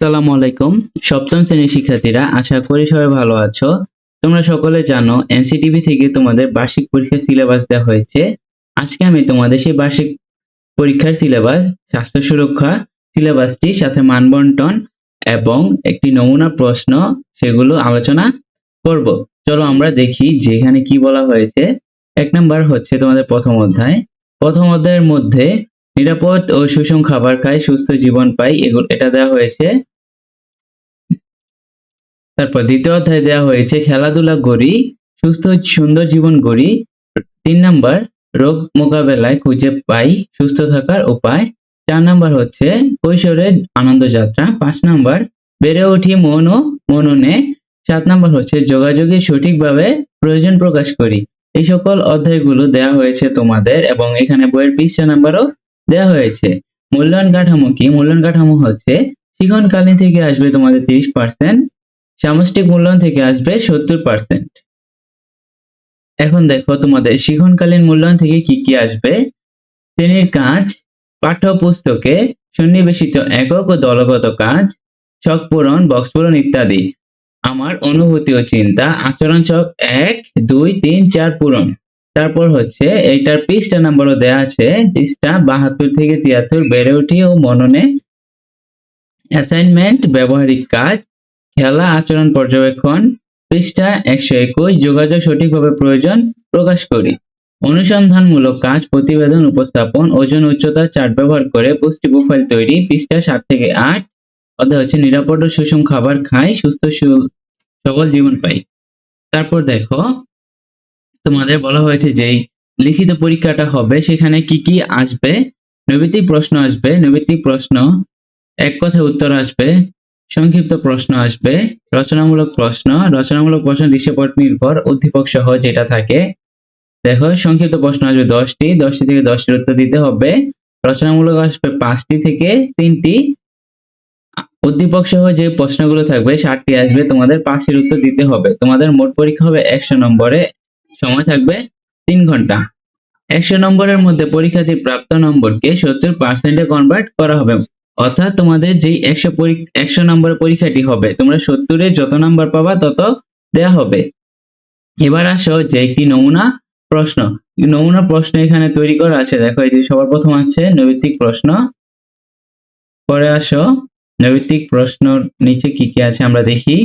আসসালামু আলাইকুম। সপ্তম শ্রেণির শিক্ষার্থীরা, আশা করি সবাই ভালো আছো। তোমরা সকলে জানো, এনসিটিভি থেকে তোমাদের বার্ষিক পরীক্ষার সিলেবাস দেওয়া হয়েছে। আজকে আমি তোমাদের সেই বার্ষিক পরীক্ষার সিলেবাস, স্বাস্থ্য সুরক্ষা সিলেবাসটি, সাথে মানবন্টন এবং একটি নমুনা প্রশ্ন, সেগুলো আলোচনা করব। চলো আমরা দেখি যে এখানে কি বলা হয়েছে। এক নম্বর হচ্ছে তোমাদের প্রথম অধ্যায়। প্রথম অধ্যায়ের মধ্যে নিরাপদ ও সুষম খাবার খায়, সুস্থ জীবন পাই এগুলো, এটা দেওয়া হয়েছে। তারপর দ্বিতীয় অধ্যায় দেওয়া হয়েছে, খেলাধুলা করি, সুস্থ, সুন্দর জীবন গড়ি তিন নাম্বার, রোগ মোকাবেলায় খুঁজে পাই, সুস্থ থাকার উপায়। চার নাম্বার হচ্ছে কৈশোরের আনন্দ যাত্রা। পাঁচ নাম্বার, বেড়ে উঠি মন ও মননে। সাত নাম্বার হচ্ছে, যোগাযোগে সঠিকভাবে প্রয়োজন প্রকাশ করি। এই সকল অধ্যায়গুলো দেওয়া হয়েছে তোমাদের এবং এখানে বইয়ের পৃষ্ঠা নাম্বারও দেওয়া হয়েছে। মূল্যায়ন কাঠামো কি? মূল্যায়ন কাঠামো হচ্ছে, শিক্ষণকালীন থেকে আসবে তোমাদের তিরিশ পার্সেন্ট সামষ্টিক মূল্যায়ন থেকে আসবে সত্তর পার্সেন্ট এখন দেখো তোমাদের শিখনকালীন মূল্যায়ন থেকে কি কি আসবে? শ্রেণির কাজ, পাঠ্যপুস্তকে সন্নিবেশিত একক ও দলগত কাজ, ছক পূরণ, বক্স পূরণ ইত্যাদি। আমার অনুভূতি ও চিন্তা, আচরণ ছক এক, দুই, তিন, চার পূরণ। তারপর হচ্ছে এইটার পৃষ্ঠা নাম্বারও দেওয়া আছে, পৃষ্ঠা বাহাত্তর থেকে তিয়াত্তর, বেড়ে উঠি ও মননে। অ্যাসাইনমেন্ট ব্যবহারিক কাজ খেলা আচরণ পর্যবেক্ষণ পৃষ্ঠা একশো একুশ, যোগাযোগ সঠিকভাবে প্রয়োজন প্রকাশ করি। অনুসন্ধানমূলক কাজ, প্রতিবেদন উপস্থাপন, ওজন উচ্চতা চার্ট ব্যবহার করে পুষ্টি প্রোফাইল তৈরি, পৃষ্ঠা সাত থেকে আট। অর্থাৎ হচ্ছে, নিরাপদ ও সুষম খাবার খাই, সুস্থ সু- সবল জীবন পাই। তারপর দেখো, তোমাদের বলা হয়েছে যে লিখিত পরীক্ষাটা হবে, সেখানে কি কি আসবে? নৈবিত্তিক প্রশ্ন আসবে নৈবিত্তিক প্রশ্ন, এক কথায় উত্তর আসবে। সংক্ষিপ্ত প্রশ্ন আসবে। রচনামূলক প্রশ্ন। রচনামূলক প্রশ্ন দৃশ্যপট নির্ভর। উদ্দীপক সহ যেটা থাকে। দেখো, সংক্ষিপ্ত প্রশ্ন আসবে দশটি। দশটি থেকে দশটির উত্তর দিতে হবে। রচনামূলক আসবে পাঁচটি থেকে তিনটি। উদ্দীপক সহ যে প্রশ্নগুলো থাকবে ষাটটি আসবে। তোমাদের পাঁচটির উত্তর দিতে হবে। তোমাদের মোট পরীক্ষা হবে একশো নম্বরে। সময় থাকবে তিন ঘণ্টা। একশো নম্বরের মধ্যে পরীক্ষার্থীর প্রাপ্ত নম্বরকে সত্তর পার্সেন্টে কনভার্ট করা হবে। অর্থাৎ তোমাদের যেই একশো একশো নম্বরের পরীক্ষাটি হবে, তোমরা সত্তরে যত নাম্বার পাবা তত দেয়া হবে। এবার আসো যে একটি নমুনা প্রশ্ন। নমুনা প্রশ্ন এখানে তৈরি করা আছে, দেখো এই যে সবার প্রথম আছে নৈতিক প্রশ্ন। পরে আসো নৈতিক প্রশ্নর নিচে কি কি আছে আমরা দেখি।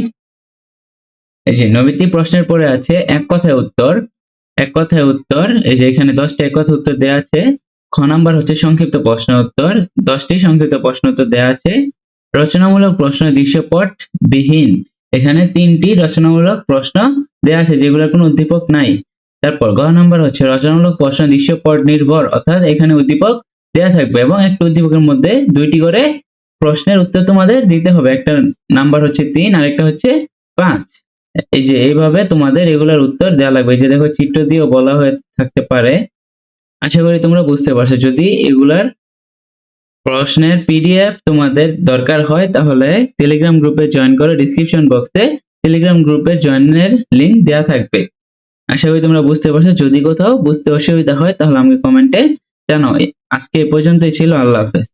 এই যে নৈতিক প্রশ্নের পরে আছে এক কথায় উত্তর। এক কথায় উত্তর, এই যে এখানে দশটা এক কথা উত্তর দেওয়া আছে। খ নাম্বার হচ্ছে সংক্ষিপ্ত প্রশ্ন উত্তর দশটি সংক্ষিপ্ত প্রশ্ন উত্তর দেওয়া আছে। রচনামূলক প্রশ্ন দৃশ্যপট বিহীন। এখানে তিনটি রচনামূলক প্রশ্ন দেওয়া আছে, যেগুলোর কোনো উদ্দীপক নাই। তারপর গ নাম্বার হচ্ছে রচনামূলক প্রশ্ন দৃশ্যপট নির্ভর, অর্থাৎ এখানে উদ্দীপক দেওয়া থাকবে এবং একটা উদ্দীপকের মধ্যে দুইটি করে প্রশ্নের উত্তর তোমাদের দিতে হবে। একটা নাম্বার হচ্ছে তিন আর একটা হচ্ছে পাঁচ। এই যে এইভাবে তোমাদের এগুলোর উত্তর দেওয়া লাগবে। যে দেখো, চিত্র দিয়েও বলা হয়ে থাকতে পারে। আশা করি তোমরা বুঝতে পারছ। যদি এগুলার প্রশ্নের পিডিএফ তোমাদের দরকার হয়, তাহলে টেলিগ্রাম গ্রুপে জয়েন করো। ডিসক্রিপশন বক্সে টেলিগ্রাম গ্রুপে জয়েনের লিঙ্ক দেওয়া থাকবে। আশা করি তোমরা বুঝতে পারছ। যদি কোথাও বুঝতে অসুবিধা হয়, তাহলে আমাকে কমেন্টে জানাও। আজকে এ পর্যন্তই ছিল। আল্লাহ হাফেজ।